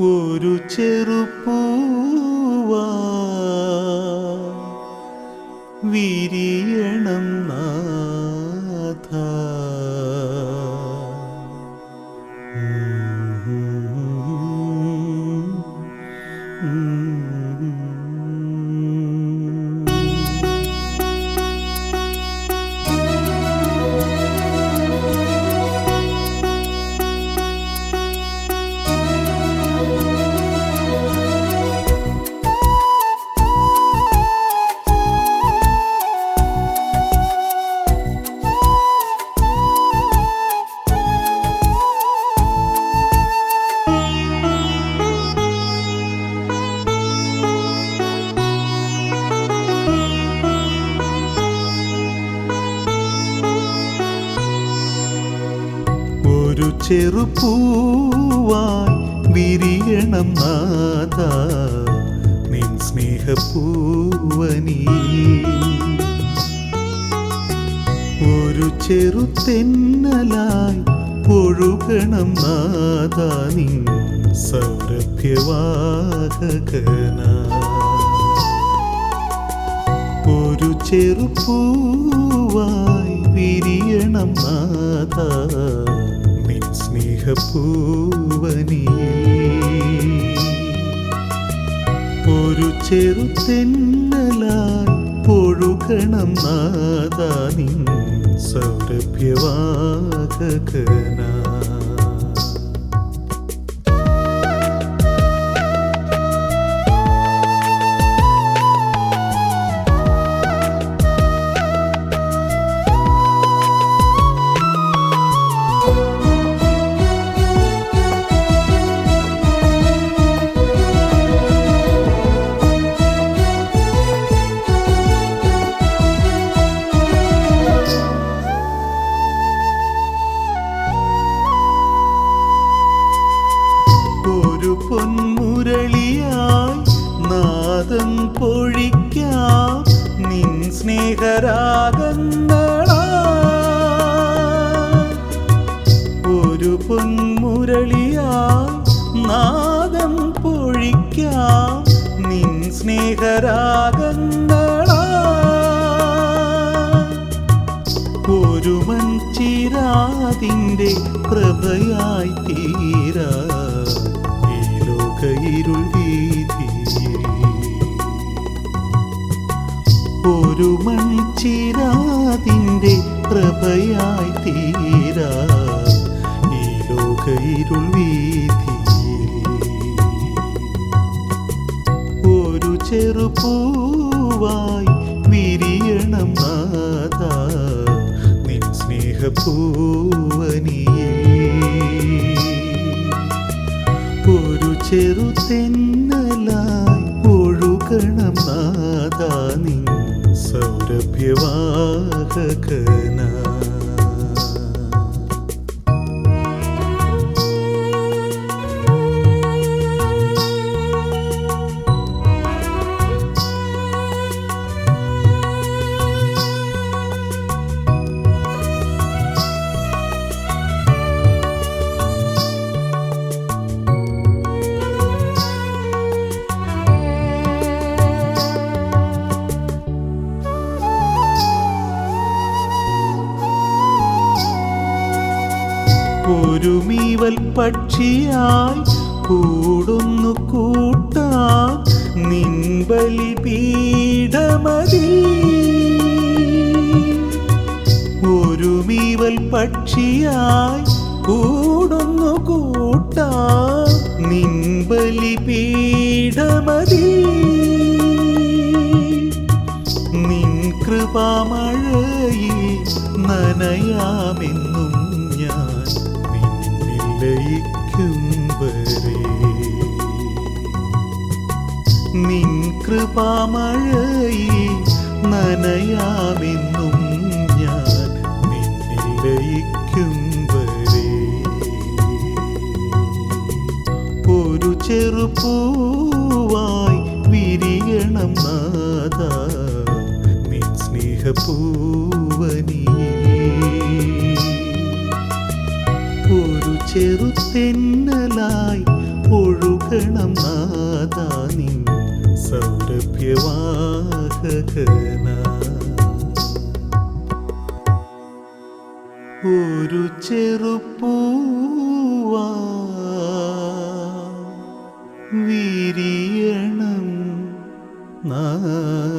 ഒരു ചെറുപ്പൂവാ വിരിയണം ചെറുപ്പൂവായി വിരിയണം നാഥ. നിൻ സ്നേഹപ്പൂവനി. ഒരു ചെറുത്തെന്നലായി ഒഴുകണം നാഥ നിൻ സൗരഭ്യവാഹകന. ഒരു ചെറുപ്പൂവായി സ്നേഹപ്പൂവനി ഒരു ചെറുതെന്നലായി പൊഴുകണം നാദാനി നിൻ ഒരു പൊന്മുരളിയായി നാദം പൊഴിക്കാം നിൻ സ്നേഹരാഗങ്ങളാ. ഒരു മൺചിരാതിന്റെ പ്രഭയായി തീരാ ഈ ലോക ഇരുൾ വീതിയിൽ ഒരു മൺചിരാതിന്റെ പ്രഭയായി തീരാ ഇരുൾ വീതിയിൽ ഒരു ചെറുപൂവായി വിരിയണം നാഥ നിൻ സ്നേഹപ്പൂവനിയേ ഒരു ചെറുതെന്നലായി ഒഴുകണം നാഥ നിൻ സൗരഭ്യവാഹകനാ ഒരു മീവൽ പക്ഷിയായി കൂടുന്നു കൂട്ടാ നിൻബലി പീഠമതി. ഒരുമീവൽ പക്ഷിയായി കൂടുന്നു കൂട്ടാ നിൻബലി പീഠമതി. നിൻ കൃപാമഴയിൽ നനയാമെന്നും ഞാൻ ലയിക്കും വരെ നിൻ കൃപാമഴയിൽ നനയാമെന്നും ഞാൻ നിന്നിൽ ലയിക്കും വരെ ഒരു ചെറുപ്പൂവായി വിരിയണം മാതാ നിൻ സ്നേഹപ്പൂവനിയേ സൗരഭ്യവാഹകനാ ഒരു ചെറുപ്പൂവാ. വിരിയണം നാഥാ